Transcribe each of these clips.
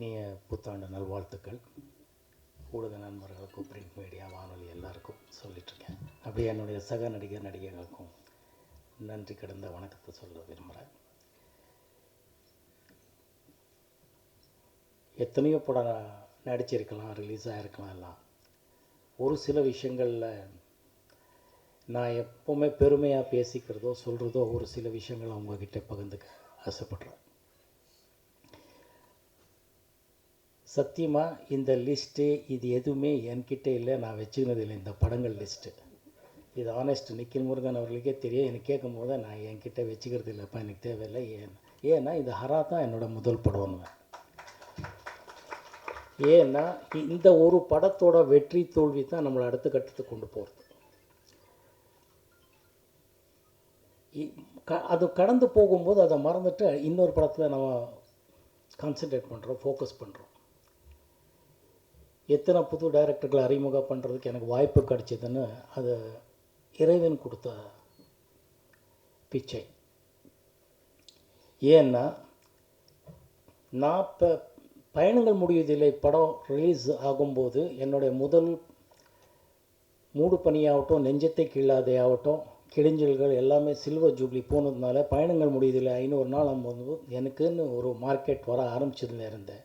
இனிய புத்தாண்டு நல்வாழ்த்துக்கள். ஊடக நண்பர்களுக்கும் பிரிண்ட் மீடியா வானொலி எல்லாருக்கும் சொல்லிகிட்ருக்கேன் அப்படியே என்னுடைய சக நடிகர் நடிகைகளுக்கும் நன்றி கிடந்த வணக்கத்தை சொல்ல விரும்புகிறேன் எத்தனையோ படம் நடிச்சிருக்கலாம் ரிலீஸ் ஆகிருக்கலாம் எல்லாம். ஒரு சில விஷயங்களில் நான் எப்போவுமே பெருமையாக பேசிக்கிறதோ சொல்கிறதோ ஒரு சில விஷயங்கள் அவங்கக்கிட்ட பகிர்ந்துக்க ஆசைப்பட்றேன். சத்தியமாக இந்த லிஸ்ட்டு இது எதுவுமே என்கிட்ட இல்லை. நான் வச்சுக்கினது இல்லை இந்த படங்கள் லிஸ்ட்டு இது ஆனஸ்ட் நிக்கில் முருகன் அவர்களுக்கே தெரியும். எனக்கு கேட்கும் போது நான் என்கிட்ட வச்சுக்கிறது இல்லைப்பா எனக்கு தேவையில்லை. ஏன் ஏன்னா இது ஹரா தான் என்னோடய முதல் படம்னு. ஏன்னா இந்த ஒரு படத்தோட வெற்றி தோல்வி தான் நம்மளை அடுத்த கட்டத்துக்கு கொண்டு போகிறது இ- க அது கடந்து போகும்போது அதை மறந்துட்டு இன்னொரு படத்தில் நம்ம கான்சென்ட்ரேட் பண்ணுறோம் ஃபோக்கஸ் பண்ணுறோம் எத்தனை புது டைரக்டர்களை அறிமுகம் பண்ணுறதுக்கு எனக்கு வாய்ப்பு கிடச்சிதுன்னு அது இறைவன் கொடுத்த பிச்சை. ஏன்னா நான் இப்போ பயணங்கள் முடிவதில்லை படம் ரிலீஸ் ஆகும்போது என்னுடைய முதல் மூடு பனியாகட்டும் நெஞ்சத்தை கீழாதே ஆகட்டும் கிழிஞ்சல்கள் எல்லாமே சில்வர் ஜூப்ளி போனதுனால பயணங்கள் முடியுதில்லை ஐநூறு நாள் ஆகும்போது எனக்குன்னு ஒரு மார்க்கெட் வர ஆரம்பிச்சதுல இருந்தேன்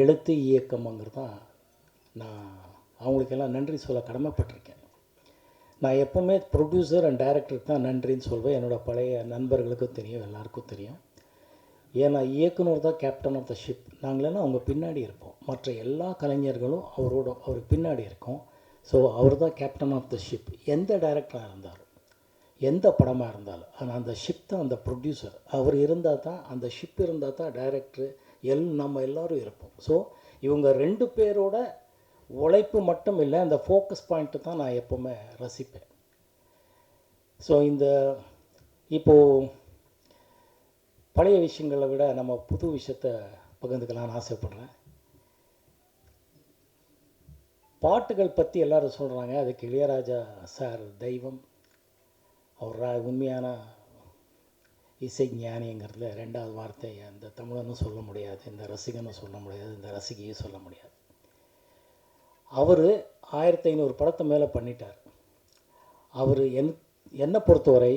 எழுத்து இயக்கம்ங்கிறது தான் நான் அவங்களுக்கெல்லாம் நன்றி சொல்ல கடமைப்பட்டிருக்கேன். நான் எப்போவுமே ப்ரொடியூசர் அண்ட் டைரக்டருக்கு தான் நன்றின்னு சொல்வேன். என்னோடய பழைய நண்பர்களுக்கும் தெரியும் எல்லாருக்கும் தெரியும். ஏன்னா இயக்குனர் தான் கேப்டன் ஆஃப் த ஷிப் நாங்களெல்லாம் அவங்க பின்னாடி இருப்போம். மற்ற எல்லா கலைஞர்களும் அவரோட அவருக்கு பின்னாடி இருக்கோம். ஸோ அவர் தான் கேப்டன் ஆஃப் த ஷிப் எந்த டைரக்டராக இருந்தாலும் எந்த படமாக இருந்தாலும் ஆனால் அந்த ஷிப் தான் அந்த ப்ரொடியூசர் அவர் இருந்தால் தான் அந்த ஷிப் இருந்தால் தான் டைரக்டரு எல் நம்ம எல்லோரும் இருப்போம். ஸோ இவங்க ரெண்டு பேரோட உழைப்பு மட்டும் இல்லை அந்த ஃபோக்கஸ் பாயிண்ட்டு தான் நான் எப்போவுமே ரசிப்பேன். ஸோ இந்த இப்போது பழைய விஷயங்களை விட நம்ம புது விஷயத்த பகிர்ந்துக்கலாம்னு ஆசைப்பட்றேன். பாட்டுகள் பற்றி எல்லோரும் சொல்கிறாங்க அதுக்கு இளையராஜா சார் தெய்வம். அவர் உண்மையான இசை ஞானிங்கிறதுல ரெண்டாவது வார்த்தை அந்த தமிழனும் சொல்ல முடியாது இந்த ரசிகனும் சொல்ல முடியாது இந்த ரசிகையும் சொல்ல முடியாது. அவர் ஆயிரத்தி ஐநூறு படத்தை மேலே பண்ணிட்டார். அவர் என் என்னை பொறுத்தவரை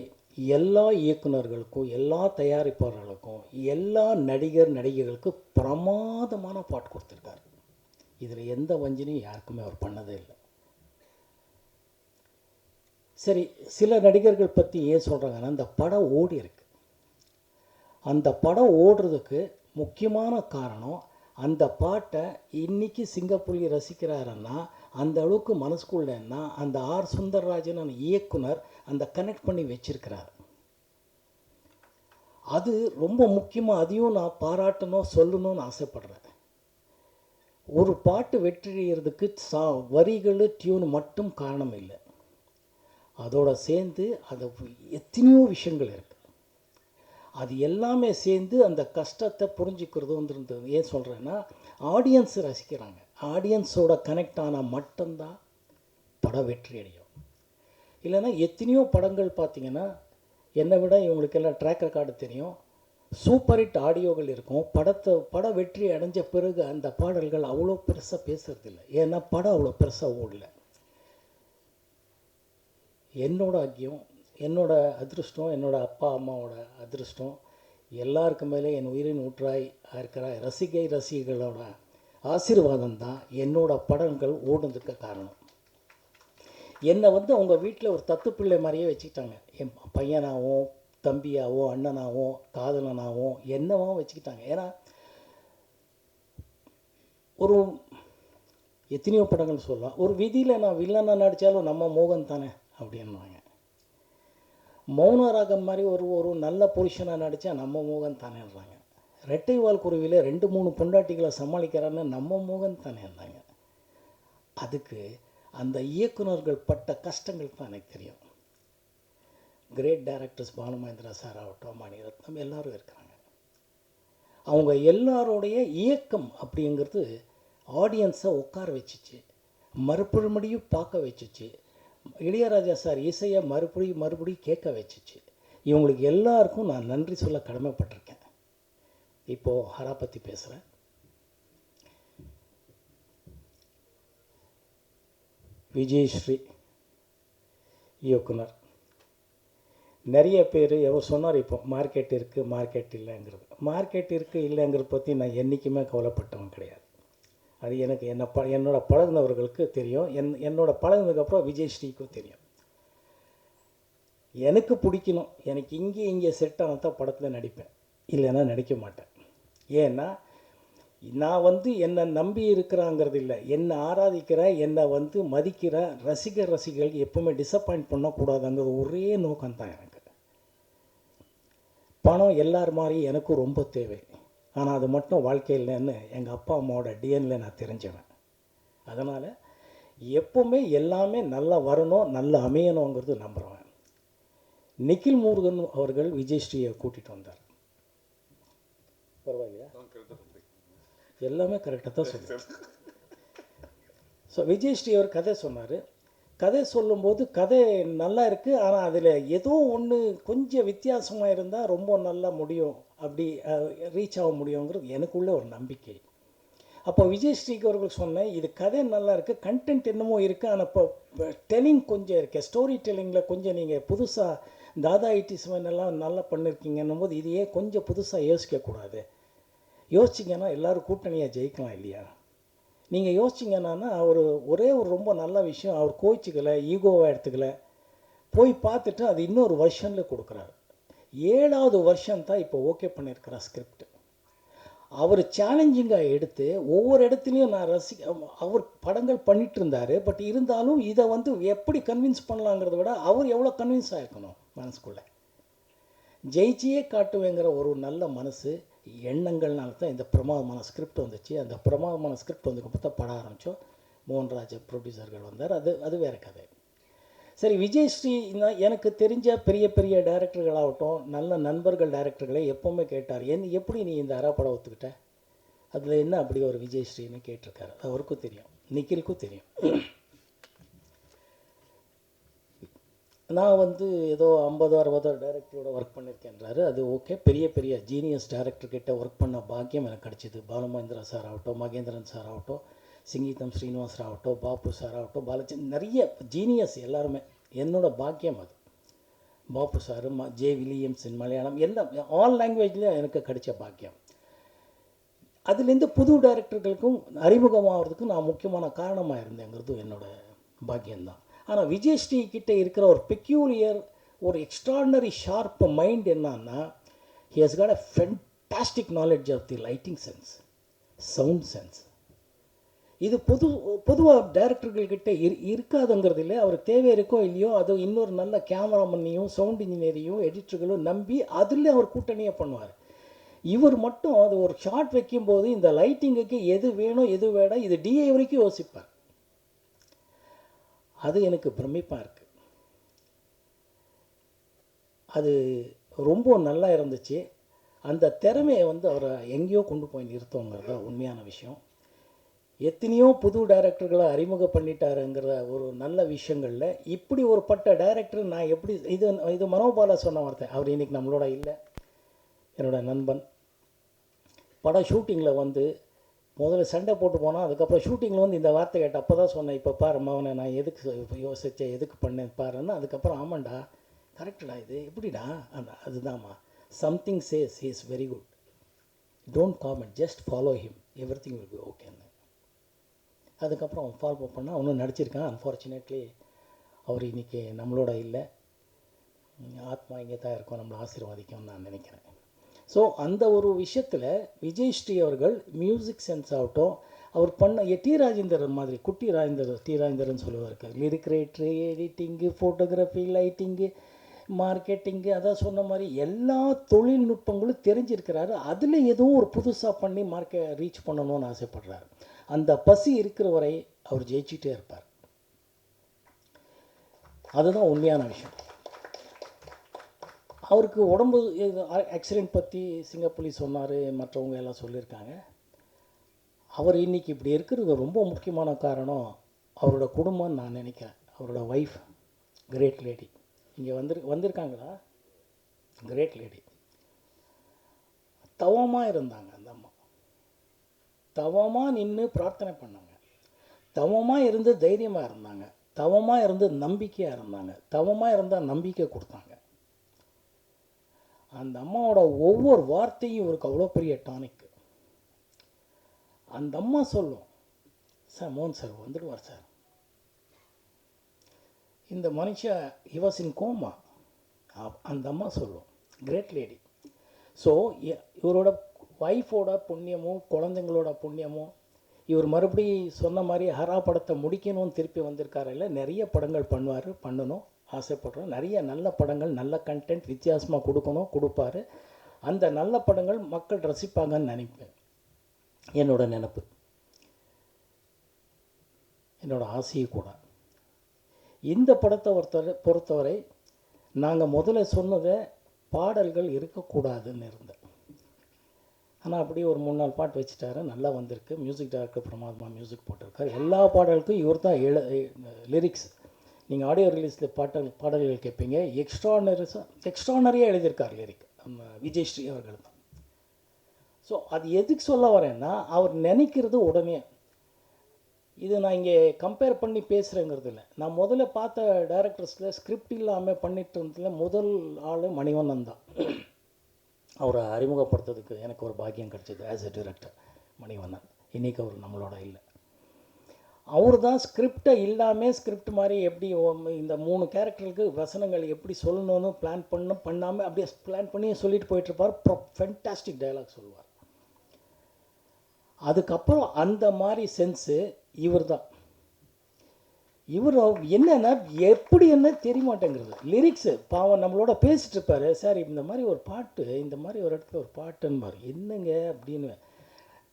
எல்லா இயக்குனர்களுக்கும் எல்லா தயாரிப்பாளர்களுக்கும் எல்லா நடிகர் நடிகைகளுக்கும் பிரமாதமான பாட்டு கொடுத்துருக்காரு. இதில் எந்த வஞ்சனையும் யாருக்குமே அவர் பண்ணதே இல்லை. சரி சில நடிகர்கள் பற்றி ஏன் சொல்கிறாங்கன்னா அந்த படம் ஓடி இருக்கு அந்த படம் ஓடுறதுக்கு முக்கியமான காரணம் அந்த பாட்டை இன்னைக்கு சிங்கப்புலி ரசிக்கிறாருன்னா அந்த அளவுக்கு மனசுக்குள்ளேன்னா அந்த ஆர் சுந்தரராஜன் இயக்குனர் அந்த கனெக்ட் பண்ணி வச்சிருக்கிறார். அது ரொம்ப முக்கியமாக அதையும் நான் பாராட்டணும் சொல்லணும்னு ஆசைப்படுறேன். ஒரு பாட்டு வெற்றியறதுக்கு சா வரிகள் டியூன் மட்டும் காரணம் இல்லை. அதோடு சேர்ந்து அதை எத்தனையோ விஷயங்கள் இருக்குது அது எல்லாமே சேர்ந்து அந்த கஷ்டத்தை புரிஞ்சுக்கிறதுன்றது ஏன் சொல்கிறேன்னா ஆடியன்ஸ் ரசிக்கிறாங்க. ஆடியன்ஸோட கனெக்ட் ஆனால் மட்டும்தான் படம் வெற்றி அடையும். இல்லைன்னா எத்தனையோ படங்கள் பார்த்தீங்கன்னா என்னை விட இவங்களுக்கெல்லாம் ட்ராக் ரெக்கார்டு தெரியும். சூப்பர் ஹிட் ஆடியோகள் இருக்கும். படத்தை பட வெற்றி அடைஞ்ச பிறகு அந்த பாடல்கள் அவ்வளோ பெருசாக பேசுறதில்ல. ஏன்னா படம் அவ்வளோ பெருசாக ஓடல. என்னோட ஆக்கியம் என்னோட அதிருஷ்டம் என்னோட அப்பா அம்மாவோட அதிருஷ்டம் எல்லாருக்கு மேலே என் உயிரின் ஊற்றாய் இருக்கிற ரசிகை ரசிகைகளோட ஆசீர்வாதம் தான் என்னோட படங்கள் ஓடுனதுக்கு காரணம். என்னை வந்து அவங்க வீட்டில் ஒரு தத்து பிள்ளை மாதிரியே வச்சுக்கிட்டாங்க. என் பையனாகவும் தம்பியாவோ அண்ணனாகவும் காதலனாவோ என்னவோ வச்சுக்கிட்டாங்க. ஏன்னா ஒரு எத்தனையோ படங்கள் சொல்லலாம். ஒரு விதியில் நான் வில்லனாக நடித்தாலும் நம்ம மோகன் தானே அப்படின்னாங்க மௌன ராகம் மாதிரி ஒரு ஒரு நல்ல பொசிஷனாக நடித்தா நம்ம மோகன் தானேன்றாங்க ரெட்டைவால் குருவியில் ரெண்டு மூணு பொண்டாட்டிகளை சமாளிக்கிறான்னு நம்ம மோகன் தானே இருந்தாங்க. அதுக்கு அந்த இயக்குனர்கள் பட்ட கஷ்டங்கள் தான் எனக்கு தெரியும். கிரேட் டைரக்டர்ஸ் பாலுமகேந்திரா சார் ஆகட்டும் மணிரத்னம் எல்லோரும் இருக்கிறாங்க. அவங்க எல்லாரோடைய இயக்கம் அப்படிங்கிறது ஆடியன்ஸை உட்கார வச்சுச்சு. மறுபடியும் பார்க்க வச்சுச்சு. இளையராஜா சார் இசையை மறுபடியும் மறுபடியும் கேட்க வச்சுச்சு. இவங்களுக்கு எல்லாருக்கும் நான் நன்றி சொல்ல கடமைப்பட்டிருக்கேன். இப்போது ஹரா பற்றி பேசுகிறேன் விஜயஸ்ரீ இயக்குனர். நிறைய பேர் எவர் சொன்னார் இப்போ மார்க்கெட் இருக்குது மார்க்கெட் இல்லைங்கிறது. மார்க்கெட் இருக்குது இல்லைங்கிறத பற்றி நான் என்றைக்குமே கவலைப்பட்டவன் கிடையாது. அது எனக்கு என்னை ப என்னோட பழகுனவர்களுக்கு தெரியும். என் என்னோட பழகுனதுக்கப்புறம் விஜயஸ்ரீக்கும் தெரியும். எனக்கு பிடிக்கணும். எனக்கு இங்கே இங்கே செட் ஆனால் தான் படத்தில் நடிப்பேன். இல்லைன்னா நடிக்க மாட்டேன். ஏன்னா நான் வந்து என்னை நம்பி இருக்கிறாங்கிறது இல்லை. என்னை ஆராதிக்கிற என்னை வந்து மதிக்கிற ரசிகர் ரசிகர்களுக்கு எப்பவுமே டிசப்பாயிண்ட் பண்ணக்கூடாதுங்கிறது ஒரே நோக்கம்தான் எனக்கு. பணம் எல்லார் மாதிரியும் எனக்கும் ரொம்ப தேவை. ஆனால் அது மட்டும் வாழ்க்கையில்னு எங்கள் அப்பா அம்மாவோட டிஎன்ல நான் தெரிஞ்சவன். அதனால் எப்பவுமே எல்லாமே நல்லா வரணும் நல்லா அமையணுங்கிறது நம்புகிறவன் நிখিல் முருகன் அவர்கள் விஜயஸ்ரீயை கூட்டிகிட்டு வந்தார். பரவாயில்லையா? எல்லாமே கரெக்டாக தான் சொன்னார் ஸோ விஜயஸ்ரீ அவர் கதை சொன்னார். கதை சொல்லும்போது கதை நல்லா இருக்குது ஆனால் அதில் ஏதோ ஒன்று கொஞ்சம் வித்தியாசமாக இருந்தால் ரொம்ப நல்லா முடியும் அப்படி ரீச் ஆக முடியுங்கிறது எனக்குள்ள ஒரு நம்பிக்கை. அப்போ விஜய் ஸ்ரீக்கு அவர்கள் சொன்னேன் இது கதை நல்லா இருக்குது கண்டென்ட் என்னமோ இருக்குது ஆனால் இப்போ டெல்லிங் கொஞ்சம் இருக்குது ஸ்டோரி டெல்லிங்கில் கொஞ்சம் நீங்கள் புதுசாக தாதா இட்டிஸ்மன் எல்லாம் நல்லா பண்ணியிருக்கீங்கன்னும் போது இதையே கொஞ்சம் புதுசாக யோசிக்கக்கூடாது யோசிச்சிங்கன்னா எல்லோரும் கூட்டணியாக ஜெயிக்கலாம் இல்லையா? நீங்கள் யோசிச்சிங்கன்னா அவர் ஒரே ஒரு ரொம்ப நல்ல விஷயம் அவர் கோச்சிக்கலை ஈகோவாக எடுத்துக்கல. போய் பார்த்துட்டு அது இன்னொரு வருஷனில் கொடுக்குறாரு. ஏழாவது வருஷம் தான் இப்போ ஓகே பண்ணியிருக்கிற ஸ்கிரிப்ட் அவர் சேலஞ்சிங்காக எடுத்து ஒவ்வொரு இடத்துலையும் நான் ரசி அவர் படங்கள் பண்ணிட்டு இருந்தார். பட் இருந்தாலும் இதை வந்து எப்படி கன்வின்ஸ் பண்ணலாங்கிறத விட அவர் எவ்வளோ கன்வின்ஸ் ஆகிருக்கணும் மனசுக்குள்ளே. ஜெயிச்சியே காட்டுவேங்கிற ஒரு நல்ல மனசு எண்ணங்கள்னால தான் இந்த பிரமாதமான ஸ்கிரிப்ட் வந்துச்சு. அந்த பிரமாதமான ஸ்கிரிப்ட் வந்ததுக்கப்புறம் தான் பட ஆரம்பித்தோம் மோகன்ராஜ் ப்ரொடியூசர்கள் வந்தார். அது அது வேறு கதை. சரி விஜயஸ்ரீ நான் எனக்கு தெரிஞ்ச பெரிய பெரிய டைரக்டர்களாகட்டும் நல்ல நண்பர்கள் டைரக்டர்களை எப்போவுமே கேட்டார். என் எப்படி நீ இந்த அரா படம் ஒத்துக்கிட்ட? அதில் என்ன அப்படி ஒரு விஜயஸ்ரீன்னு கேட்டிருக்காரு. அவருக்கும் தெரியும். நிக்கிலுக்கும் தெரியும். நான் வந்து ஏதோ ஐம்பதோ அறுபதோ டைரக்டரோட ஒர்க் பண்ணியிருக்கேன்றாரு அது ஓகே பெரிய பெரிய ஜீனியஸ் டைரக்டர்கிட்ட ஒர்க் பண்ண பாக்கியம் எனக்கு கிடச்சிது. பாலுமகேந்திரா சார் ஆகட்டும் மகேந்திரன் சார் ஆகட்டும். சிங்கீதம் ஸ்ரீனிவாஸ் ஆகட்டும் பாப்பு சார் ஆகட்டும் பாலச்சி நிறைய ஜீனியஸ் எல்லாருமே. என்னோட பாக்கியம் அது. பாப்பு சார் ம ஜே வில்லியம்ஸ் இன் மலையாளம் எல்லாம் ஆல் லாங்குவேஜ்லேயும் எனக்கு கிடைச்ச பாக்கியம். அதுலேருந்து புது டைரக்டர்களுக்கும் அறிமுகமாகிறதுக்கும் நான் முக்கியமான காரணமாக இருந்தேங்கிறது என்னோட பாக்கியம்தான். ஆனால் விஜயஸ்ரீ கிட்டே இருக்கிற ஒரு பெக்யூலியர் ஒரு எக்ஸ்ட்ராடினரி ஷார்ப் மைண்ட் என்னன்னா he has got a fantastic knowledge of the lighting sense sound sense இது பொது பொதுவாக டைரக்டர்கள்கிட்ட இரு இருக்காதுங்கிறது இல்லை. அவர் தேவை இருக்கோ இல்லையோ அது இன்னொரு நல்ல கேமராமன்னையும் சவுண்ட் இன்ஜினியரையும் எடிட்டர்களும் நம்பி அதில் அவர் கூட்டணியை பண்ணுவார். இவர் மட்டும் அது ஒரு ஷார்ட் வைக்கும்போது இந்த லைட்டிங்குக்கு எது வேணும் எது வேணும் இது டிஏ வரைக்கும் யோசிப்பார். அது எனக்கு பிரமிப்பாக இருக்குது அது ரொம்ப நல்லா இருந்துச்சு. அந்த திறமையை வந்து அவரை எங்கேயோ கொண்டு போய் நிறுத்தோங்கிறது உண்மையான விஷயம். எத்தனையோ புது டைரக்டர்களை அறிமுகம் பண்ணிட்டாருங்கிற ஒரு நல்ல விஷயங்களில் இப்படி ஒரு பட்ட டைரக்டர் நான் எப்படி இது இது மனோபால சொன்ன வார்த்தை. அவர் இன்றைக்கி நம்மளோட இல்லை. என்னோட நண்பன். படம் ஷூட்டிங்கில் வந்து முதல்ல சண்டை போட்டு போனால் அதுக்கப்புறம் ஷூட்டிங்கில் வந்து இந்த வார்த்தை கேட்ட அப்போ தான் சொன்னேன் இப்போ பாரு மகனை நான் எதுக்கு யோசித்தேன் எதுக்கு பண்ணேன் பாருன்னு. அதுக்கப்புறம் ஆமாண்டா கரெக்டடா இது? எப்படிடா? அந்த அதுதான்மா something says is very good don't comment just follow him everything will be ஓகேன்னு அதுக்கப்புறம் அவன் ஃபாலோ பண்ணால் அவனும் நடிச்சிருக்கான். அன்ஃபார்ச்சுனேட்லி அவர் இன்றைக்கி நம்மளோட இல்லை. ஆத்மா இங்கே தான் இருக்கும். நம்மளை ஆசீர்வாதிக்கும்னு நான் நினைக்கிறேன். ஸோ அந்த ஒரு விஷயத்தில் விஜய் ஸ்ரீ அவர்கள் மியூசிக் சென்ஸ் ஆகட்டும் அவர் பண்ண டி ராஜேந்திரன் மாதிரி குட்டி ராஜேந்தர் டி ராஜேந்திரன் சொல்லுவார் lyric writer editing photography lighting marketing அதான் சொன்ன மாதிரி எல்லா தொழில்நுட்பங்களும் தெரிஞ்சிருக்கிறாரு. அதில் எதுவும் ஒரு புதுசாக பண்ணி மார்க்கெ ரீச் பண்ணணும்னு ஆசைப்படுறாரு. அந்த பசி இருக்கிற வரை அவர் ஜெயிச்சிட்டே இருப்பார். அதுதான் உண்மையான விஷயம். அவருக்கு உடம்பு ஆக்சிடெண்ட் பற்றி சிங்கப்புலி சொன்னார் மற்றவங்க எல்லாம் சொல்லியிருக்காங்க. அவர் இன்னைக்கு இப்படி இருக்கிறது ரொம்ப முக்கியமான காரணம் அவரோட குடும்பம் நான் நினைக்கிறேன். அவரோட ஒய்ஃப் கிரேட் லேடி இங்கே வந்துரு வந்திருக்காங்களா? கிரேட் லேடி தவமாக இருந்தாங்க அந்த அம்மா. தவமாக நின்று பிரார்த்தனை பண்ணாங்க. தவமாக இருந்து தைரியமாக இருந்தாங்க. தவமாக இருந்து நம்பிக்கையாக இருந்தாங்க. தவமாக இருந்தால் நம்பிக்கை கொடுத்தாங்க. அந்த அம்மாவோட ஒவ்வொரு வார்த்தையும் இவருக்கு அவ்வளோ பெரிய டானிக் அந்த அம்மா சொல்லும் சார் மோகன் சார் வந்துடுவார் சார். இந்த மனுஷன் இவசின் கோமா அந்த அம்மா சொல்லும் கிரேட் லேடி ஸோ இவரோட ஒய்ஃபோட புண்ணியமும் குழந்தைங்களோட புண்ணியமும் இவர் மறுபடி சொன்ன மாதிரி ஹரா படத்தை முடிக்கணும்னு திருப்பி வந்திருக்காரு. இல்லை நிறைய படங்கள் பண்ணுவார் பண்ணணும் ஆசைப்படுறோம். நிறைய நல்ல படங்கள் நல்ல கண்டென்ட் வித்தியாசமாக கொடுக்கணும் கொடுப்பாரு. அந்த நல்ல படங்கள் மக்கள் ரசிப்பாங்கன்னு நினைப்பேன். என்னோட நினப்பு. என்னோடய ஆசையும் கூட. இந்த படத்தை ஒருத்தர் பொறுத்தவரை நாங்கள் முதல்ல சொன்னதை பாடல்கள் இருக்கக்கூடாதுன்னு இருந்தேன். ஆனால் அப்படியே ஒரு மூணு நாலு பாட்டு வச்சுட்டாரு. நல்லா வந்திருக்கு. மியூசிக் டைரக்டர் பிரமாதமாக மியூசிக் போட்டிருக்காரு. எல்லா பாடலுக்கும் இவர் தான் எழு லிரிக்ஸ் நீங்கள் ஆடியோ ரிலீஸில் பாட்டல் பாடல்கள் கேட்பீங்க எக்ஸ்ட்ரானரிஸாக எக்ஸ்ட்ரானரியாக எழுதியிருக்கார் லிரிக் நம்ம விஜய் ஸ்ரீ அவர்கள் தான். ஸோ அது எதுக்கு சொல்ல வரேன்னா அவர் நினைக்கிறது உடனே. இது நான் இங்கே கம்பேர் பண்ணி பேசுகிறேங்கிறது இல்லை. நான் முதல்ல பார்த்த டைரக்டர்ஸில் ஸ்கிரிப்ட் இல்லாமல் பண்ணிட்டு இருந்ததில் முதல் ஆள் மணிவண்ணன் தான். அவரை அறிமுகப்படுத்துறதுக்கு எனக்கு ஒரு பாக்கியம் கிடச்சிது ஆஸ் எ டிரெக்டர் மணிவண்ணன். இன்றைக்கி அவர் நம்மளோட இல்லை. அவர் தான் ஸ்கிரிப்டை இல்லாமல் ஸ்கிரிப்ட் மாதிரி எப்படி இந்த மூணு கேரக்டருக்கு வசனங்கள் எப்படி சொல்லணும்னு பிளான் பண்ண பண்ணாமல் அப்படியே பிளான் பண்ணி சொல்லிட்டு போயிட்டுருப்பார் ஃபென்டாஸ்டிக் டைலாக் சொல்லுவார். அதுக்கப்புறம் அந்த மாதிரி சென்ஸு இவர் தான் இவர் என்னன்னா எப்படி என்ன தெரிய மாட்டேங்கிறது லிரிக்ஸு பாவம் நம்மளோட பேசிட்டு இருப்பாரு. சார் இந்த மாதிரி ஒரு பாட்டு இந்த மாதிரி ஒரு இடத்துல ஒரு பாட்டுன்னு என்னங்க? அப்படின்னு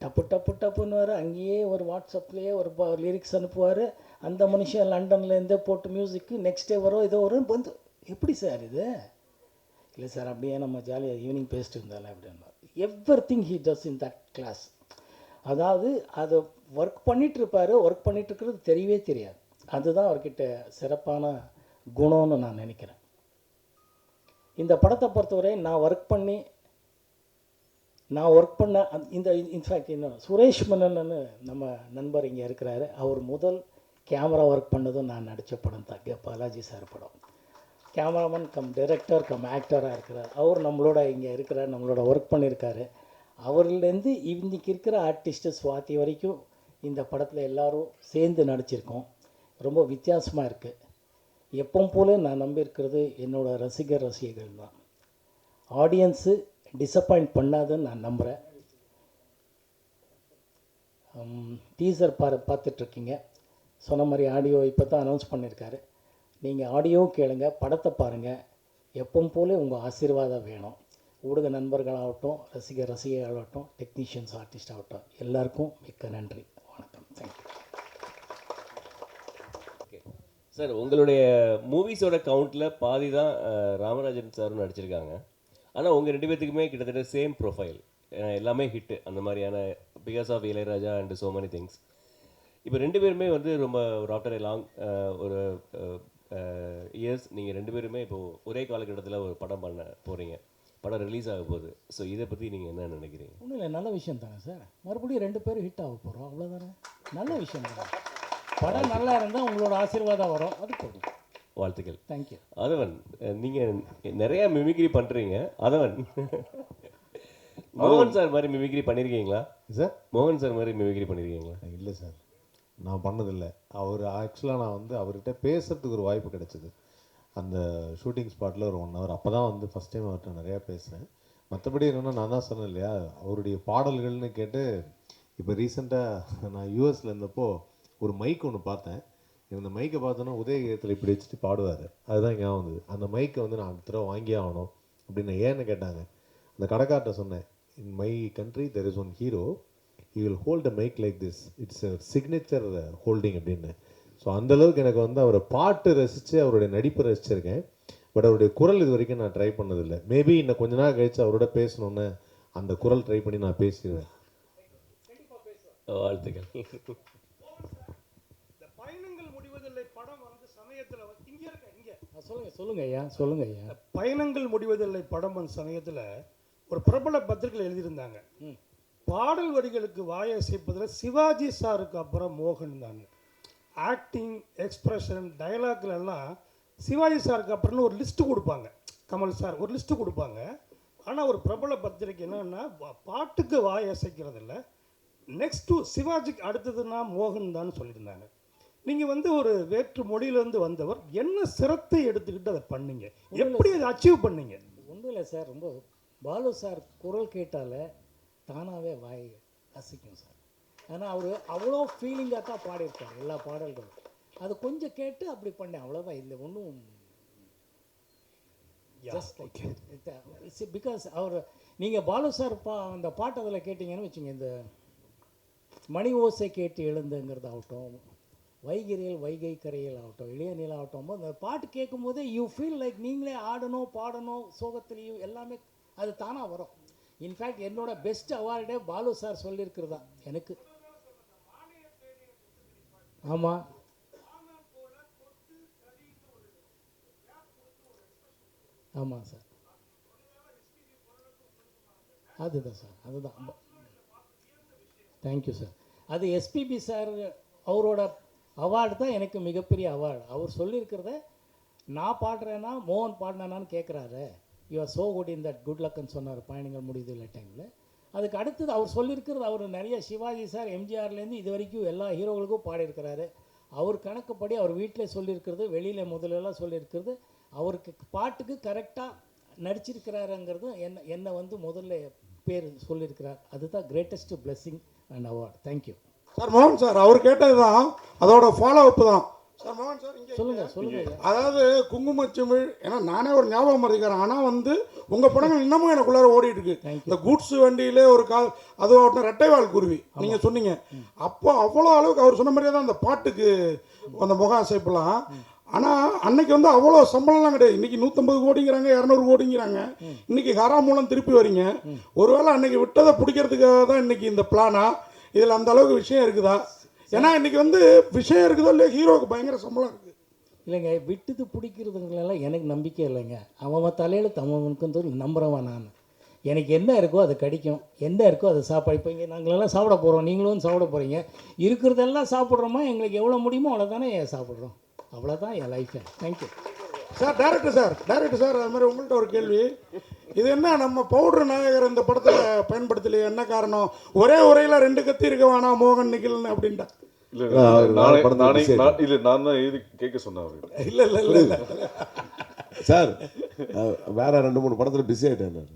டப்பு டப்பு டப்புன்னு அங்கேயே ஒரு வாட்ஸ்அப்லேயே ஒரு லிரிக்ஸ் அனுப்புவார். அந்த மனுஷன் லண்டன்லேருந்தே போட்டு மியூசிக்கு நெக்ஸ்ட் டே வரும் இதோ வரும் வந்து எப்படி சார் இது? இல்லை சார் அப்படியே நம்ம ஜாலியாக ஈவினிங் பேசிட்டு இருந்தாலே அப்படின்னா everything he does in that class அதாவது அதை ஒர்க் பண்ணிகிட்டு இருப்பார். ஒர்க் பண்ணிகிட்டு இருக்கிறது தெரியவே தெரியாது. அதுதான் அவர்கிட்ட சிறப்பான குணம்னு நான் நினைக்கிறேன். இந்த படத்தை பொறுத்தவரை நான் ஒர்க் பண்ணி நான் ஒர்க் பண்ண இந்த இன்ஃபேக்ட் இன்னும் சுரேஷ் மன்னன்னு நம்ம நண்பர் இங்கே இருக்கிறாரு. அவர் முதல் கேமரா ஒர்க் பண்ணதும் நான் நடித்த படம் தான் பாலாஜி சார் படம். கேமராமேன் கம் டைரக்டர் கம் ஆக்டராக இருக்கிறார். அவர் நம்மளோட இங்கே இருக்கிறார் நம்மளோட ஒர்க் பண்ணியிருக்காரு. அவர்லேருந்து இன்றைக்கி இருக்கிற ஆர்டிஸ்ட்டு சுவாதி வரைக்கும் இந்த படத்தில் எல்லோரும் சேர்ந்து நடிச்சிருக்கோம். ரொம்ப வித்தியாசமாக இருக்குது எப்பவும் போல நான் நம்பியிருக்கிறது என்னோடய ரசிகர் ரசிகர்கள் தான். ஆடியன்ஸு டிசப்பாயிண்ட் பண்ணாதுன்னு நான் நம்புகிறேன் டீசர் பாரு பார்த்துட்ருக்கீங்க. சொன்ன மாதிரி ஆடியோ இப்போ தான் அனௌன்ஸ் பண்ணியிருக்காரு நீங்கள் ஆடியோவும் கேளுங்க படத்தை பாருங்கள் எப்பவும் போல உங்கள் ஆசீர்வாதம் வேணும். ஊடக நண்பர்களாகட்டும் ரசிகர் ரசிகைகளாகட்டும் டெக்னீஷியன்ஸ் ஆர்டிஸ்ட் ஆகட்டும் எல்லாருக்கும் மிக்க நன்றி. வணக்கம். தேங்க்யூ சார் உங்களுடைய மூவிஸோட கவுண்டில் பாதி தான் ராமராஜன் சாரும் நடிச்சிருக்காங்க. ஆனால் உங்கள் ரெண்டு பேர்த்துக்குமே கிட்டத்தட்ட சேம் ப்ரொஃபைல் எல்லாமே ஹிட்டு அந்த மாதிரியான because of Ilaiyaraaja and so many things இப்போ ரெண்டு பேருமே வந்து ரொம்ப ஒரு ஆஃப்டர் லாங் ஒரு இயர்ஸ் நீங்கள் ரெண்டு பேருமே இப்போ ஒரே காலகட்டத்தில் ஒரு படம் பண்ண போகிறீங்க படம் ரிலீஸ் ஆக போகுது. ஸோ இதை பற்றி நீங்கள் என்ன நினைக்கிறீங்க? ஒன்றும் இல்லை நல்ல விஷயம் தானே சார்? மறுபடியும் ரெண்டு பேரும் ஹிட் ஆக போகிறோம் அவ்வளோதானே நல்ல விஷயம் தானே? படம் நல்லா இருந்தால் உங்களோட ஆசீர்வாதம் வரும். அது போதும். வாழ்த்துக்கள். தேங்க்யூ அதவன் அஹ், நீங்க நிறைய மிமிக்ரி பண்றீங்க. அதவன். மோகன் சார் மாதிரி மிமிக்ரி பண்ணிருக்கீங்களா? சார்? மோகன் சார் மாதிரி மிமிக்ரி பண்ணிருக்கீங்களா? இல்லை சார். நான் பண்ணதில்லை. அவர் ஆக்சுவலாக நான் வந்து அவர்கிட்ட பேசுறதுக்கு ஒரு வாய்ப்பு கிடைச்சிது. அந்த ஷூட்டிங் ஸ்பாட்டில் ஒரு ஒன் ஹவர் அப்போ தான் வந்து ஃபஸ்ட் டைம் அவர்கிட்ட நிறையா பேசுகிறேன் மற்றபடி என்னென்னா நான் தான் சொன்னேன் இல்லையா அவருடைய பாடல்கள்னு கேட்டு இப்போ ரீசெண்டாக நான் யூஎஸில் இருந்தப்போ ஒரு மைக் ஒன்று பார்த்தேன். இந்த மைக்கை பார்த்தோன்னா உதயகீதத்தில் இப்படி வச்சுட்டு பாடுவார். அதுதான் ஞாபகம் வந்தது. அந்த மைக்கை வந்து நான் அடுத்த தடவை வாங்கியே ஆகணும் அப்படின்னு ஏன்னு கேட்டாங்க. அந்த கடைக்கார்ட்ட சொன்னேன் in my country there is one hero you will hold a mic like this it's signature holding அப்படின்னு. ஸோ அந்தளவுக்கு எனக்கு வந்து அவரை பாட்டு ரசித்து அவருடைய நடிப்பு ரசிச்சிருக்கேன். பட் அவருடைய குரல் இது வரைக்கும் நான் ட்ரை பண்ணதில்லை. மேபி இன்னும் கொஞ்ச நாள் கழிச்சு அவரோட பேசணுன்னு அந்த குரல் ட்ரை பண்ணி நான் பேசிடுவேன். வாழ்த்துக்கள் இந்த பயணங்கள் முடிவதில்லை படம் வந்து சமயத்தில் இங்கே இருக்க இங்கே சொல்லுங்கள் சொல்லுங்கள் ஐயா சொல்லுங்கள் ஐயா. பயணங்கள் முடிவதில்லை படம் வந்த சமயத்தில் ஒரு பிரபல பத்திரிகையில் எழுதியிருந்தாங்க. பாடல் வரிகளுக்கு வாயை அசைப்பதில் சிவாஜி சாருக்கு அப்புறம் மோகன் தான். ஆக்டிங் எக்ஸ்பிரஷன் டயலாக்ல எல்லாம் சிவாஜி சாருக்கு அப்புறம்னு ஒரு லிஸ்ட்டு கொடுப்பாங்க. கமல் சார் ஒரு லிஸ்ட்டு கொடுப்பாங்க. ஆனால் ஒரு பிரபல பத்திரிகை என்னன்னா பாட்டுக்கு வாய் அசைக்கிறது இல்லை நெக்ஸ்ட் டு சிவாஜிக்கு அடுத்ததுன்னா மோகன் தான் சொல்லியிருந்தாங்க. நீங்கள் வந்து ஒரு வேற்று மொழியிலேருந்து வந்தவர் என்ன சிரத்தை எடுத்துக்கிட்டு அதை பண்ணீங்க? எப்படி அதை அச்சீவ் பண்ணீங்க? ஒன்றும் இல்லை சார். ரொம்ப பாலு சார் குரல் கேட்டாலே தானாகவே வாய் அசைக்கும் சார். ஆனால் அவர் அவ்வளோ ஃபீலிங்காக தான் பாடியிருக்காரு எல்லா பாடல்களும். அது கொஞ்சம் கேட்டு அப்படி பண்ணேன். அவ்வளோதான் இல்லை ஒன்றும் பிகாஸ் அவர் நீங்கள் பாலு சார் பா அந்த பாட்டு அதில் கேட்டிங்கன்னு வச்சுங்க இந்த மணி ஓசை கேட்டு எழுந்துங்கிறதாகட்டும் வைகிரியல் வைகை கரையில் ஆகட்டும் இளைய நிலா ஆகட்டும் அந்த பாட்டு கேட்கும்போதே யூ ஃபீல் லைக் நீங்களே ஆடணும் பாடணும் சோகத்துலேயும் எல்லாமே அது தானாக வரும். இன்ஃபேக்ட் என்னோட பெஸ்ட் அவார்டே பாலு சார் சொல்லியிருக்கிறது தான் எனக்கு. ஆமாம் ஆமாம் சார். அதுதான் சார் அதுதான். தேங்க்யூ சார் அது எஸ்பிபி சார் அவரோட அவார்டு தான் எனக்கு மிகப்பெரிய அவார்டு. அவர் சொல்லியிருக்கிறத நான் பாடுறேன்னா மோகன் பாடினானான்னு கேட்குறாரு you're so good in that good லக்குன்னு சொன்னார் பயணங்கள் முடியுது இல்லை டைமில் அதுக்கு அடுத்தது அவர் சொல்லியிருக்கிறது அவர் நிறைய சிவாஜி சார் எம்ஜிஆர்லேருந்து இது வரைக்கும் எல்லா ஹீரோகளுக்கும் பாடியிருக்கிறாரு. அவர் கணக்குப்படி அவர் வீட்டிலே சொல்லியிருக்கிறது வெளியில் முதலெல்லாம் சொல்லியிருக்கிறது அவருக்கு பாட்டுக்கு கரெக்டாக நடிச்சிருக்கிறாருங்கிறது என்ன என்னை வந்து முதல்ல பேர் சொல்லியிருக்கிறார். அதுதான் greatest blessing and award thank you sir மோகன் சார் அவர் கேட்டது தான் அதோட ஃபாலோ அப் தான். சார் மோகன் சார் இங்கே சொல்லுங்க சொல்லுங்க. ஐயா. அதாவது குங்குமச்சிமிழ் ஏன்னா நானே ஒரு ஞாபகம் மறந்துக்கிறேன் ஆனால் வந்து உங்கள் படங்கள் இன்னமும் எனக்குள்ளார ஓடிட்டு இருக்கு. இந்த கூட்ஸ் வண்டியிலே ஒரு கால் அதுவும் ரெட்டைவால் குருவி நீங்கள் சொன்னீங்க. அப்போ அவ்வளோ அளவுக்கு அவர் சொன்ன மாதிரியே தான் அந்த பாட்டுக்கு அந்த முக அசைப்பெல்லாம். ஆனால் அன்னைக்கு வந்து அவ்வளோ சம்பளம்லாம் கிடையாது. இன்னைக்கு நூற்றம்பது கோடிங்கிறாங்க இரநூறு கோடிங்கிறாங்க. இன்னைக்கு ஹரா மூலம் திருப்பி வரீங்க. ஒருவேளை அன்னைக்கு விட்டதை பிடிக்கிறதுக்காக தான் இன்னைக்கு இந்த பிளானா? இதில் அந்த அளவுக்கு விஷயம் இருக்குதா? ஏன்னா இன்னைக்கு வந்து விஷயம் இருக்குதோ இல்லையோ ஹீரோவுக்கு பயங்கர சம்பளம் இருக்குது இல்லைங்க விட்டுது பிடிக்கிறதுங்களெல்லாம் எனக்கு நம்பிக்கை இல்லைங்க. அவன் தலையில் அவனுக்கும் தோல் நம்புகிறவன் நான். எனக்கு என்ன இருக்கோ அது கிடைக்கும். என்ன இருக்கோ அதை சாப்பாடு இப்போ இங்கே நாங்களெல்லாம் சாப்பிட போகிறோம் நீங்களும் சாப்பிட போகிறீங்க இருக்கிறதெல்லாம் சாப்பிட்றோமா? எங்களுக்கு எவ்வளோ முடியுமோ அவ்வளோதானே சாப்பிட்றோம். அவ்வளோதான் என் லைஃபே thank you sir director sir director sir அது மாதிரி உங்கள்கிட்ட ஒரு கேள்வி. இது என்ன நம்ம பவுடர் நாயகர் இந்த படத்தில் பயன்படுத்தலையே என்ன காரணம்? ஒரே உரையில் ரெண்டு கத்தி இருக்க வேணாம் மோகன் நிகில்னு அப்படின்ட்டா. இல்ல நானே நானே இல்ல நான் தான் எழுதி கேட்க சொன்னேன் இல்லை இல்லை இல்லை இல்லை. சார் வேற ரெண்டு மூணு படத்துல பிஸி ஆயிட்டேன் நான்.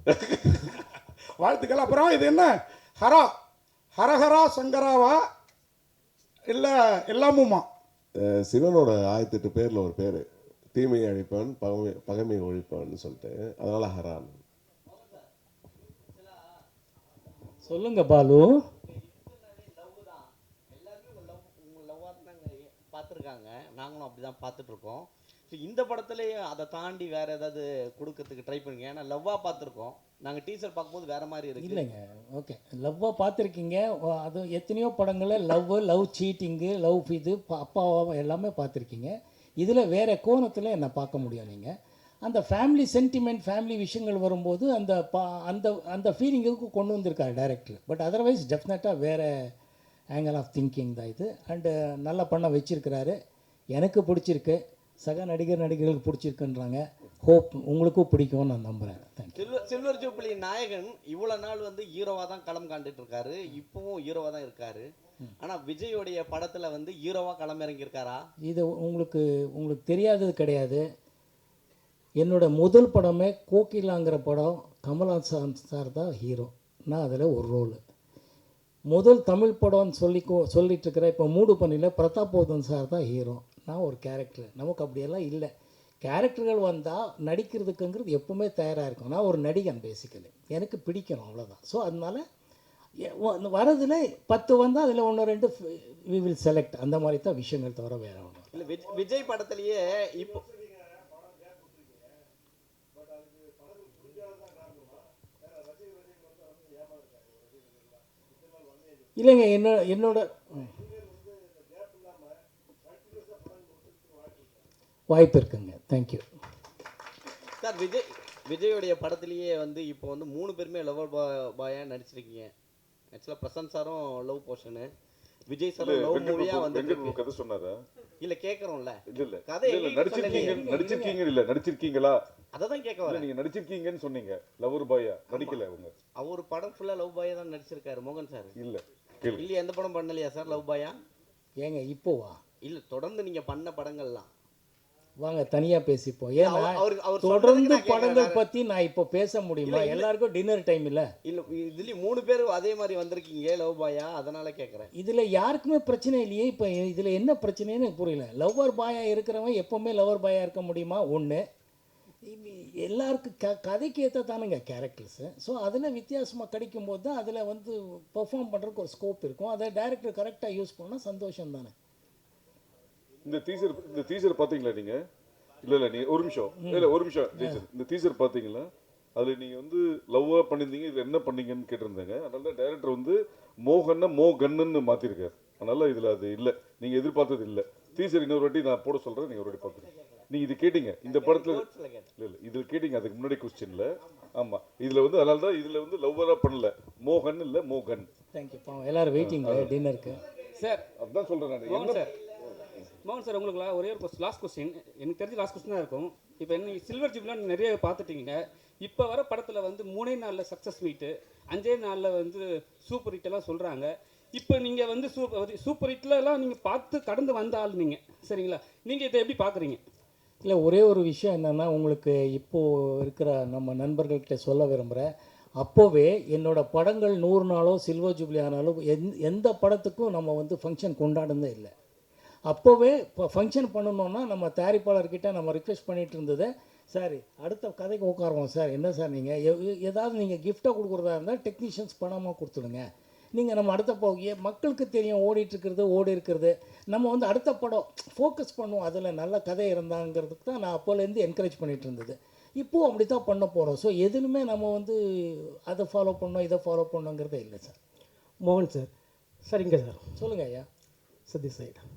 வாழ்த்துக்கள். அப்புறம் இது என்ன? ஹரா ஹரஹரா சங்கராவா? இல்லை எல்லாமுமா? சிவனோட ஆயிரத்தி எட்டு பேர்ல ஒரு பேரு. தீமை அழிப்பவன் பகமை பகைமை ஒழிப்பவன் சொல்லிட்டு. அதனால ஹரான் சொல்லுங்க பாலு. பார்த்துருக்காங்க. நாங்களும் அப்படி தான் பார்த்துட்ருக்கோம். ஸோ இந்த படத்துலேயே அதை தாண்டி வேறு ஏதாவது கொடுக்கறதுக்கு ட்ரை பண்ணுங்க. ஏன்னா லவ்வாக பார்த்துருக்கோம். நாங்கள் டீசர் பார்க்கும்போது வேறு மாதிரி இருக்கு. இல்லைங்க. ஓகே லவ்வாக பார்த்துருக்கீங்க. அது எத்தனையோ படங்களில் லவ் லவ் சீட்டிங்கு லவ் இது பா- அப்பாவா எல்லாமே பார்த்துருக்கீங்க. இதில் வேறு கோணத்தில் என்னை பார்க்க முடியும் நீங்கள் அந்த ஃபேமிலி சென்டிமெண்ட் ஃபேமிலி விஷயங்கள் வரும்போது அந்த பா அந்த அந்த ஃபீலிங்குக்கு கொண்டு வந்திருக்காரு டைரக்டர் பட் அதர்வைஸ் டெஃபினட்டாக வேறு ஆங்கிள் ஆஃப் திங்கிங் தான் இது. அண்டு uh, நல்லா பண்ண வச்சுருக்கிறாரு. எனக்கு பிடிச்சிருக்கு. சக நடிகர் நடிகர்களுக்கு பிடிச்சிருக்குன்றாங்க. ஹோப் உங்களுக்கும் பிடிக்கும்னு நான் நம்புகிறேன் சில்வர் சில்வர் ஜூப்ளி நாயகன் இவ்வளோ நாள் வந்து ஹீரோவாக தான் களம் காண்டுட்டு இருக்காரு. இப்போவும் ஹீரோவாக தான் இருக்காரு. ஆனால் விஜயோடைய படத்தில் வந்து ஹீரோவாக களமிறங்கியிருக்காரா? இது உங்களுக்கு உங்களுக்கு தெரியாதது கிடையாது. என்னோட முதல் படமே கோகிலாங்கிற படம் கமல்ஹாசன் சார் தான் ஹீரோ நான் அதில் ஒரு ரோலு முதல் தமிழ் படம்னு சொல்லி கொ- சொல்லிட்டு இருக்கிற இப்போ மூடு பண்ணியில் பிரதாப் போதன் சார் தான் ஹீரோ நான் ஒரு கேரக்டர் நமக்கு அப்படியெல்லாம் இல்லை. கேரக்டர்கள் வந்தால் நடிக்கிறதுக்குங்கிறது எப்பவுமே தயாராக இருக்கும். நான் ஒரு நடிகன் பேசிக்கலி எனக்கு பிடிக்கணும் அவ்வளோதான் ஸோ அதனால வரதுல பத்து வந்தால் அதில் ஒன்று ரெண்டு வி வில் செலக்ட் அந்த மாதிரி தான் விஷயங்கள் தவிர வேறு ஒன்றும் இல்லை. விஜய் விஜய் படத்துலயே இப்போ இல்லைங்க என்ன என்னோட. வாய்ப்பு இருக்குங்க. தேங்க்யூ சார் விஜய் விஜயோடைய படத்துலயே வந்து இப்போ வந்து மூணு பேருமே லவர் பாயாக நடிச்சிருக்கீங்க. ஆக்சுவலாக பிரசன்ட் சாரும் லவ் போர்ஷனு விஜய் சாரும் லவ் மூவியாக வந்து கதை சொன்னாரா? இல்லை கேட்குறோம்ல இல்ல இல்ல. கதை இல்ல, நடிச்சிருக்கீங்க. நடிச்சிருக்கீங்க இல்ல. நடிச்சிருக்கீங்களா? அதை தான் கேட்க வரேன். நீங்க நடிச்சிருக்கீங்கன்னு சொன்னீங்க. லவர் பாயா நடிக்கல அவங்க அவர் படம் ஃபுல்லாக லவ் பாயாக தான் நடிச்சிருக்காரு மோகன் சார். இல்ல இல்லையா எந்த படம் பண்ணலையா சார் லவ் பாயா ஏங்க இப்போவா இல்லை தொடர்ந்து நீங்கள் பண்ண படங்கள்லாம். வாங்க தனியாக பேசிப்போம். ஏன்னா அவர்- தொடர்ந்து படங்கள். பற்றி நான் இப்போ பேச முடியுமா. எல்லாருக்கும் டின்னர் டைம் இல்லை. இல்லை இதுலேயும் மூணு பேர் அதே மாதிரி வந்திருக்கீங்க லவ் பாயா அதனால கேட்குறேன் இதில் யாருக்குமே பிரச்சனை இல்லையே இப்போ இதில் என்ன பிரச்சனைன்னு எனக்கு புரியல லவ்வர் பாயாக இருக்கிறவன் எப்போவுமே லவர் பாயாக இருக்க முடியுமா? ஒன்று எல்லாருக்கும் க கதைக்கு ஏற்ற தானுங்க கேரக்டர்ஸு ஸோ அதில் வித்தியாசமாக கிடைக்கும்போது தான் அதில் வந்து பெர்ஃபார்ம் பண்ணுறதுக்கு ஒரு ஸ்கோப் இருக்கும். அதை டைரக்டர் கரெக்டாக யூஸ் பண்ணால் சந்தோஷம் தானே இந்த டீசர் இந்த டீசர் பாத்தீங்களா நீங்க? இல்ல இல்ல நீங்க ஒரு நிமிஷம். இல்ல ஒரு நிமிஷம் டீசர் இந்த டீசர் பாத்தீங்களா? அதுல நீங்க வந்து லவ்வா பண்ணிருந்தீங்க இது என்ன பண்ணீங்கன்னு கேட்டிருந்தாங்க. அதனால டைரக்டர் வந்து மோகன்ன மோ கண்ணுன்னு மாத்திருக்காரு. அதனால இதுல அது இல்ல. நீங்க எதிர்பார்த்தது இல்ல. டீசர் இன்னொரு வாட்டி நான் போட சொல்றேன் நீங்க ஒரு வாட்டி பாத்துருங்க நீங்க இது கேட்டீங்க இந்த படத்துல இல்ல இல்ல இதுல கேட்டீங்க அதுக்கு முன்னாடி கொஸ்டின்ல ஆமா இதுல வந்து அதனால தான் இதுல வந்து லவ்வரா பண்ணல. மோகன் இல்ல மோகன். தேங்க்யூ எல்லோரும் வெயிட்டிங் டின்னருக்கு சார் அதான் சொல்றேன் நான். என்ன சார் மோகன் சார் உங்களுக்கு ஒரே ஒரு லாஸ்ட் கொஸ்டின் எனக்கு தெரிஞ்ச லாஸ்ட் கொஸ்டின் தான் இருக்கும். இப்போ என்ன சில்வர் ஜூப்லாம் நிறைய பார்த்துட்டீங்க. இப்போ வர படத்தில் வந்து மூணே நாளில் சக்ஸஸ் மீட்டு அஞ்சே நாளில் வந்து சூப்பர் ஹிட் எல்லாம் சொல்கிறாங்க இப்போ நீங்கள் வந்து சூப்பர் சூப்பர் ஹிட்லலாம் நீங்கள் பார்த்து கடந்து வந்த ஆள் நீங்கள் சரிங்களா? நீங்கள் இதை எப்படி பார்க்குறீங்க? இல்லை ஒரே ஒரு விஷயம் என்னென்னா உங்களுக்கு இப்போது இருக்கிற நம்ம நண்பர்கள்கிட்ட சொல்ல விரும்புகிறேன் அப்போவே என்னோடய படங்கள் நூறு நாளோ சில்வர் ஜூப்ளி ஆனாலும் எந் எந்த படத்துக்கும் நம்ம வந்து ஃபங்க்ஷன் கொண்டாடுனதே இல்லை. அப்போவே இப்போ ஃபங்க்ஷன் பண்ணணுன்னா நம்ம தயாரிப்பாளர்கிட்ட நம்ம ரிக்வெஸ்ட் பண்ணிட்டு இருந்தது சார் அடுத்த கதைக்கு உட்காருவோம் சார். என்ன சார் நீங்கள் ஏதாவது நீங்கள் கிஃப்டாக கொடுக்குறதா இருந்தால் டெக்னீஷியன்ஸ் பணமாக கொடுத்துடுங்க. நீங்கள் நம்ம அடுத்த போ ஏ- மக்களுக்கு தெரியும் ஓடிட்டு இருக்கிறது ஓடி இருக்கிறது நம்ம வந்து அடுத்த படம் ஃபோக்கஸ் பண்ணுவோம். அதில் நல்ல கதை இருந்தாங்கிறதுக்கு தான் நான் அப்போலேருந்து என்கரேஜ் பண்ணிட்டு இருந்தது இப்போது அப்படி தான் பண்ண போகிறோம் ஸோ எதுலுமே நம்ம வந்து அதை ஃபாலோ பண்ணோம் இதை ஃபாலோ பண்ணோங்கிறதே இல்லை சார். மோகன் சார். சார் இங்கே சார். சொல்லுங்கள் ஐயா. சதி சைடு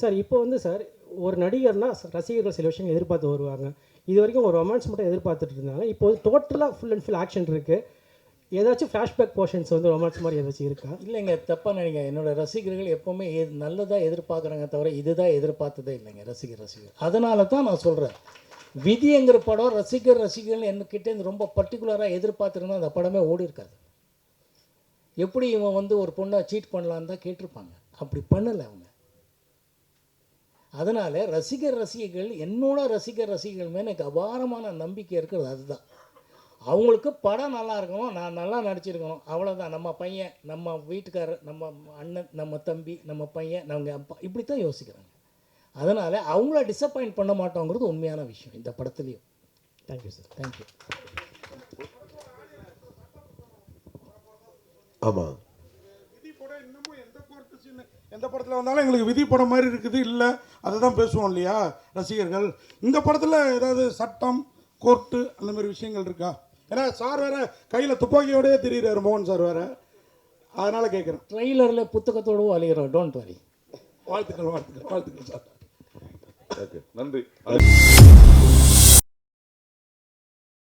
சார் இப்போ வந்து சார் ஒரு நடிகர்னா ரசிகர்கள் சில விஷயங்கள் எதிர்பார்த்து வருவாங்க. இது வரைக்கும் ஒரு ரொமான்ஸ் மட்டும் எதிர்பார்த்துட்டு இருந்தாங்க. இப்போ வந்து டோட்டலாக ஃபுல் அண்ட் ஃபுல் ஆக்ஷன் இருக்குது ஏதாச்சும் ஃப்ளாஷ்பேக் போர்ஷன்ஸ் வந்து ரொமான்ஸ் மாதிரி ஏதாச்சும் இருக்கா? இல்லைங்க தப்பாக நினைங்க. என்னோட ரசிகர்கள் எப்போவுமே எது நல்லதாக எதிர்பார்க்குறாங்க தவிர இதுதான் எதிர்பார்த்ததே இல்லைங்க ரசிகர் ரசிகர். அதனால தான் நான் சொல்கிறேன் விதிங்கிற படம் ரசிகர் ரசிகர்கள் என்கிட்டேருந்து ரொம்ப பர்டிகுலராக எதிர்பார்த்துருந்தா அந்த படமே ஓடி இருக்காது. எப்படி இவன் வந்து ஒரு பொண்ணை சீட் பண்ணலான்னு தான் கேட்டிருப்பாங்க. அப்படி பண்ணலை அவங்க. அதனால் ரசிகர் ரசிகைகள் என்னோட ரசிகர் ரசிகர்கள் மேலே எனக்கு அபாரமான நம்பிக்கை இருக்கிறது அதுதான். அவங்களுக்கு படம் நல்லா இருக்கணும் நான் நல்லா நடிச்சிருக்கணும் அவ்வளோதான் நம்ம பையன் நம்ம வீட்டுக்காரர் நம்ம அண்ணன் நம்ம தம்பி நம்ம பையன் நம்ம அப்பா இப்படி தான் யோசிக்கிறாங்க. அதனால் அவங்கள டிசப்பாயிண்ட் பண்ண மாட்டோங்கிறது உண்மையான விஷயம் இந்த படத்துலையும். தேங்க்யூ சார் தேங்க்யூ ஆமாம் விதி படம் இன்னமும் எந்த கோர்ட்டு சீன் எந்த படத்தில் வந்தாலும் எங்களுக்கு விதி படம் மாதிரி இருக்குது இல்லை. அதை தான் பேசுவோம் இல்லையா ரசிகர்கள்? இந்த படத்தில் ஏதாவது சட்டம் கோர்ட்டு அந்த மாதிரி விஷயங்கள் இருக்கா? ஏன்னா சார் வேற கையில் துப்பாக்கியோடயே தெரியுறாரு மோகன் சார் வேற. அதனால் கேட்குறேன் ட்ரெய்லரில் புத்தகத்தோடு அழிகிறோம் டோன்ட் வரி வாழ்த்துக்கள் வாழ்த்துக்கள் வாழ்த்துக்கள் சார். ஓகே நன்றி.